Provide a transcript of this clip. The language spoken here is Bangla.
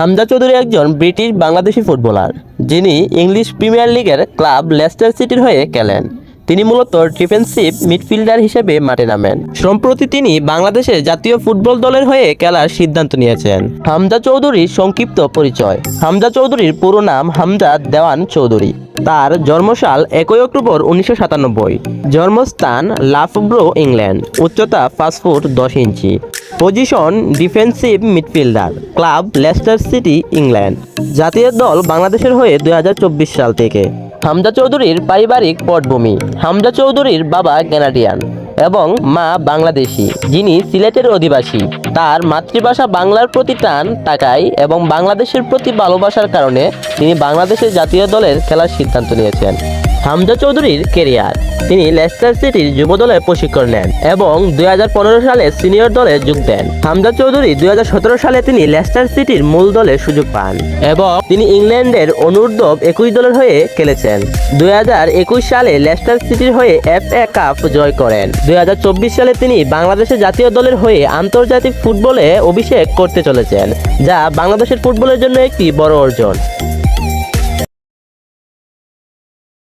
হামজা চৌধুরী একজন ব্রিটিশ বাংলাদেশি ফুটবলার, যিনি ইংলিশ প্রিমিয়ার লিগের ক্লাব লেস্টার সিটির হয়ে খেলেন। তিনি মূলত ডিফেন্সিভ মিডফিল্ডার হিসেবে মাঠে নামেন। সম্প্রতি তিনি বাংলাদেশের জাতীয় ফুটবল দলের হয়ে খেলার সিদ্ধান্ত নিয়েছেন। হামজা চৌধুরীর সংক্ষিপ্ত পরিচয়। হামজা চৌধুরীর পুরো নাম হামজা দেওয়ান চৌধুরী। তার জন্মসাল একই অক্টোবর উনিশশো সাতানব্বই। জন্মস্থান লাফব্রো, ইংল্যান্ড। উচ্চতা পাঁচ ফুট দশ inch. Position defensive midfielder, club Leicester City, England. জাতীয় দল বাংলাদেশের হয়ে দুই হাজার চব্বিশ সাল থেকে। হামজা চৌধুরীর পারিবারিক পটভূমি, হামজা চৌধুরীর বাবা ক্যানাডিয়ান এবং মা বাংলাদেশি, যিনি সিলেটের অধিবাসী। তার মাতৃভাষা বাংলার প্রতি টান টাকায় এবং বাংলাদেশের প্রতি ভালোবাসার কারণে তিনি বাংলাদেশের জাতীয় দলের খেলার সিদ্ধান্ত নিয়েছেন। হামজা চৌধুরীর কেরিয়ার। তিনি লেস্টার সিটির যুব দলে প্রশিক্ষণ নেন এবং দুই হাজার পনেরো সালে সিনিয়র দলে যোগ দেন। হামজা চৌধুরী দুই হাজার সতেরো সালে তিনি লেস্টার সিটির মূল দলে সুযোগ পান এবং তিনি ইংল্যান্ডের অনূর্ধ্ব একুশ দলের হয়ে খেলেছেন। দুই হাজার একুশ সালে লেস্টার সিটির হয়ে এফ এ কাপ জয় করেন। দুই হাজার চব্বিশ সালে তিনি বাংলাদেশের জাতীয় দলের হয়ে আন্তর্জাতিক ফুটবলে অভিষেক করতে চলেছেন, যা বাংলাদেশের ফুটবলের জন্য একটি বড় অর্জন।